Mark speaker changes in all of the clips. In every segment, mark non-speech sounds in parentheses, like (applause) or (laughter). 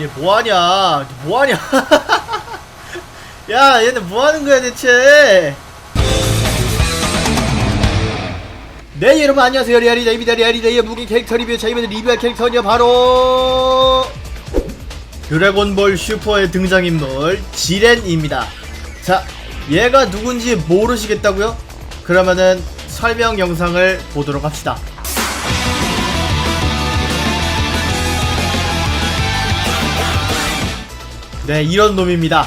Speaker 1: 얘 뭐하냐? 뭐하냐? (laughs) 야 얘는 뭐하는 거야 대체? 네 여러분 안녕하세요. 리아리다입니다. 리아리다이의 무기 캐릭터 리뷰. 자 이번에 리뷰할 캐릭터는요 바로 드래곤볼 슈퍼의 등장인물 지렌입니다. 자 얘가 누군지 모르시겠다고요? 그러면은 설명 영상을 보도록 합시다 네 이런 놈입니다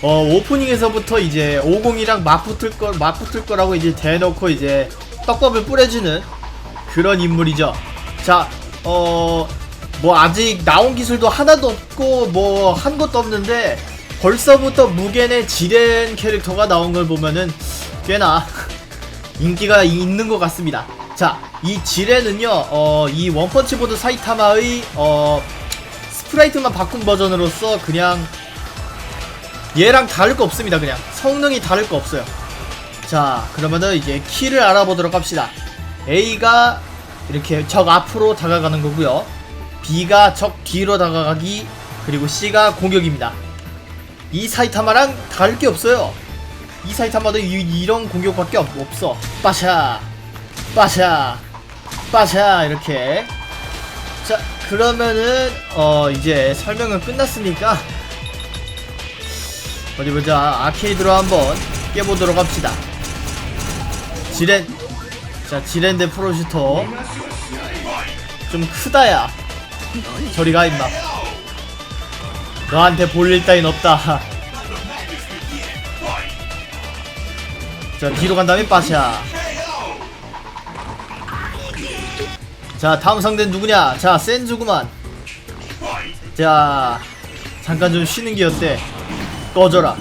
Speaker 1: 어 오프닝에서부터 이제 50이랑 맞붙을 거 맞붙을 거라고 이제 대놓고 이제 떡밥을 뿌려주는 그런 인물이죠 자어 뭐 아직 나온 기술도 하나도 없고 뭐 한 것도 없는데 벌써부터 무겐의 지렌 캐릭터가 나온 걸 보면은 꽤나 (laughs) 인기가 있는 것 같습니다. 자, 이 지렌은요, 어, 이 원펀치보드 사이타마의 어, 스프라이트만 바꾼 버전으로서 그냥 얘랑 다를 거 없습니다. 그냥 성능이 다를 거 없어요. 자, 그러면은 이제 키를 알아보도록 합시다. A가 이렇게 적 앞으로 다가가는 거고요. B가 적 뒤로 다가가기 그리고 C가 공격입니다. 이 사이타마랑 다를 게 없어요. 이 사이타마도 이, 런 공격밖에 없, 없어. 빠샤, 빠샤, 빠샤 이렇게. 자 그러면은 어 이제 설명은 끝났으니까 어디 보자 아케이드로 한번 깨보도록 합시다. 지렌, 자 지렌 대 프로슈터 좀 크다야. 저리 가 임마. 너한테 볼일 따윈 없다. 자 뒤로 간 다음에 빠샤. 자 다음 상대는 누구냐? 자 센즈구만. 자 잠깐 좀 쉬는 게 어때? 꺼져라.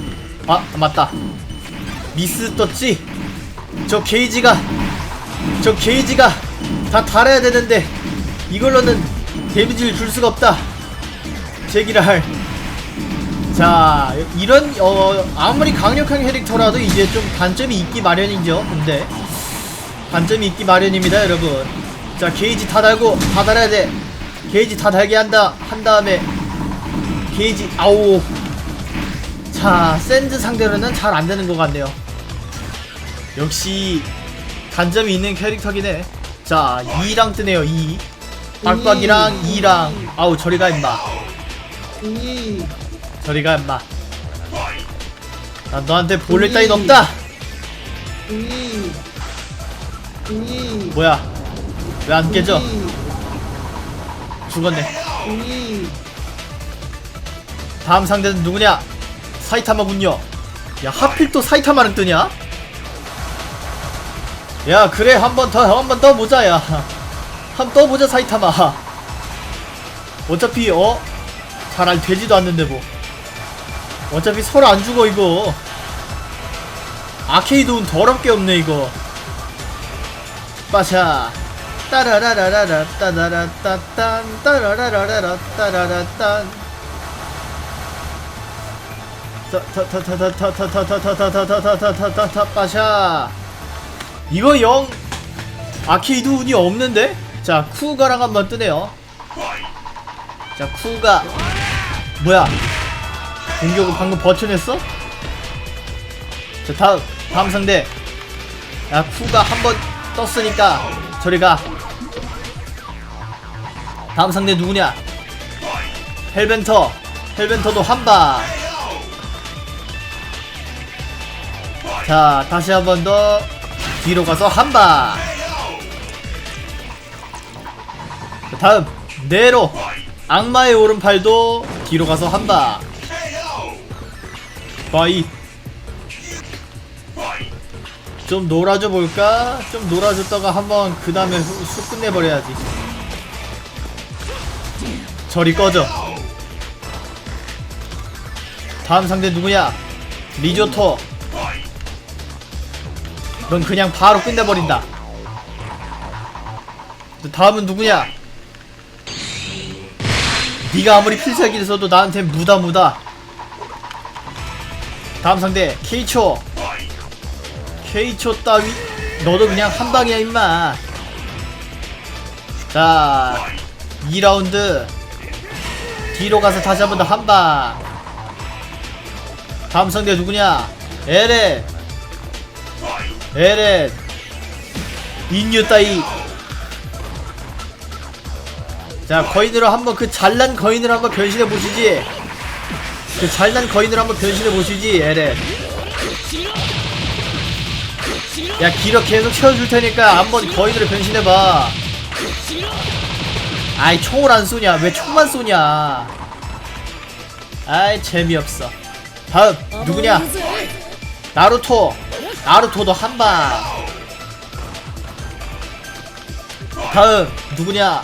Speaker 1: 아 맞다. 미스 떴지? 저 게이지가 저 게이지가 다 달아야 되는데 이걸로는 데미지를 줄 수가 없다. 제기를 할. 자, 이런 어 아무리 강력한 캐릭터라도 이제 좀 단점이 있기 마련이죠. 근데 단점이 있기 마련입니다, 여러분. 자, 게이지 다 달고 다 달아야 돼. 게이지 다 달게 한다 한 다음에 게이지 아우. 자, 샌드 상대로는 잘 안 되는 것 같네요. 역시 단점이 있는 캐릭터긴 해. 자, 2랑 뜨네요. 2. 빡빡이랑 2랑 아우 저리 가 임마.
Speaker 2: 이
Speaker 1: 저리 가 임마. 난 너한테 볼일 따윈 없다.
Speaker 2: 이이
Speaker 1: 뭐야? 왜 안 깨져? 죽었네.
Speaker 2: 이
Speaker 1: 다음 상대는 누구냐? 사이타마군요. 야 하필 또 사이타마는 뜨냐? 야 그래 한 번 더 한 번 더 보자 야. 한 번 더 보자 사이타마. 어차피 어? 잘안 되지도 않는데 뭐. 어차피 서로 안 죽어 이거. 아케이드 운 더럽게 없네 이거. 빠샤. 따라라라라라 따라라따딴 따라라라라라 따라라딴 타타타타타타타타타타타타타타타타타타타 빠샤 이거 영 아케이드 운이 없는데? 자 쿠가랑 한번 뜨네요 자 쿠가 뭐야 공격을 방금 버텨냈어? 자 다음 다음 상대 야 쿠가 한번 떴으니까 저리가 다음 상대 누구냐 헬벤터 헬벤터도 한방 자 다시 한 번 더 뒤로 가서 한방 다음 네로. 악마의 오른팔도 뒤로 가서 한방 바이. 좀 놀아줘 볼까? 좀 놀아줬다가 한번 그 다음에 쑥 끝내버려야지. 저리 꺼져. 다음 상대 누구냐? 리조토 넌 그냥 바로 끝내버린다. 다음은 누구냐? 네가 아무리 필살기를 써도 나한테 무다 무다. 다음 상대 케이초. 케이초 따위 너도 그냥 한방이야 임마. 자 2라운드. 뒤로 가서 다시 한 번 더 한방. 다음 상대 누구냐? 에렌 에렌. 인류 따위. 자 거인으로 한번 그 잘난 거인으로 한번 변신해 보시지. 그 잘난 거인으로 한번 변신해 보시지 에렌. 야 기력 계속 채워줄 테니까 한번 거인으로 변신해봐. 아이 총을 안 쏘냐? 왜 총만 쏘냐? 아이 재미없어. 다음 누구냐? 나루토 나루토도 한방. 다음 누구냐?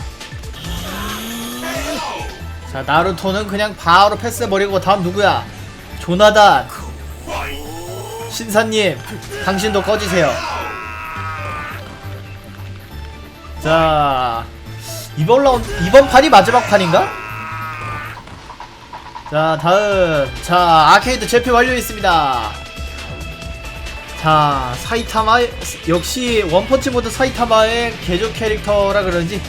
Speaker 1: 자 나루토는 그냥 바로 패스해버리고 다음 누구야? 조나단. 신사님 당신도 꺼지세요. 자 이번 라운드 이번 판이 마지막 판인가? 자 다음. 자 아케이드 재표 완료했습니다 자 사이타마 역시 원펀치 모드 사이타마의 개조 캐릭터라 그런지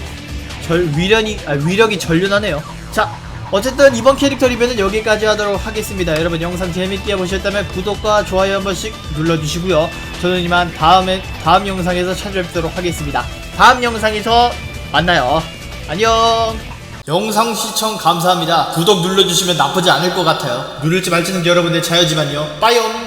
Speaker 1: 절 위련이 아, 위력이 전륜하네요. 자 어쨌든 이번 캐릭터 리뷰는 여기까지 하도록 하겠습니다. 여러분 영상 재밌게 보셨다면 구독과 좋아요 한 번씩 눌러주시고요. 저는 이만 다음에 다음 영상에서 찾아뵙도록 하겠습니다. 다음 영상에서 만나요. 안녕! 영상 시청 감사합니다. 구독 눌러주시면 나쁘지 않을 것 같아요. 누를지 말지는 여러분의 자유지만요. 빠이옴